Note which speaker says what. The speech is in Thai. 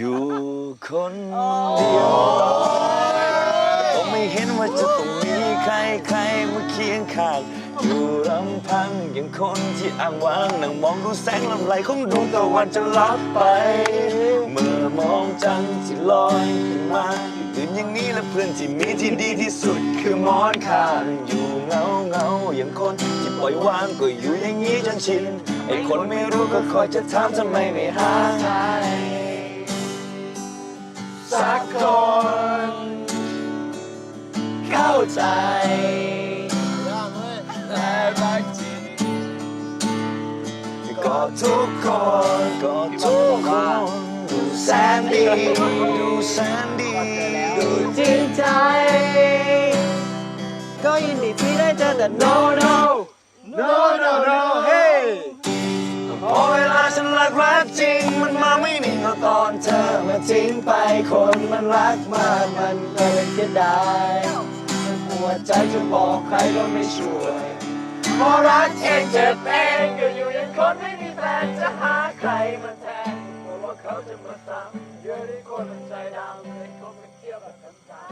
Speaker 1: อยู่คนเดียวก็ไม่เห็นว่าจะต้องมีใครใครมาเคียงข้างอยู่ลำพังอย่างคนที่อ้างว้างนั่งมองดูแสงลำไหลของดวงตะวันจะลับไป เมื่อมองจันทร์ที่ลอยขึ้นมาตื่นอย่างนี้และเพื่อนที่มีที่ดีที่สุดคือหมอนข้างอยู่เงาเงาอย่างคนที่ปล่อยวางก็อยู่อย่างนี้จนชินไอ้คนไม่รู้ก็คอยจะถามทำไมไม่หาใครสั กคนเข้าใจและรักจริงก็ทุกคนก็ทุกคนดูแสนดีดูแสนดี
Speaker 2: ดูจริงใจ ก็ยินดีที่ได้เจอแต่ no no
Speaker 1: no no no hey พอเวลาฉันรักรักจริง แล้วตอนเธอมาทิ้งไปคนมันรักมากมันเลยจะได้มันปวดใจจะบอกใครก็ไม่ช่วยเพราะรักเองเจ็บเองก็อยู่อย่างคนไม่มีแฟนจะหาใครมาแทนเพราะว่าเขาจะมาซ้ำเยอะที่คนมันใจดำเลยเขาไปเที่ยวแบบกันตา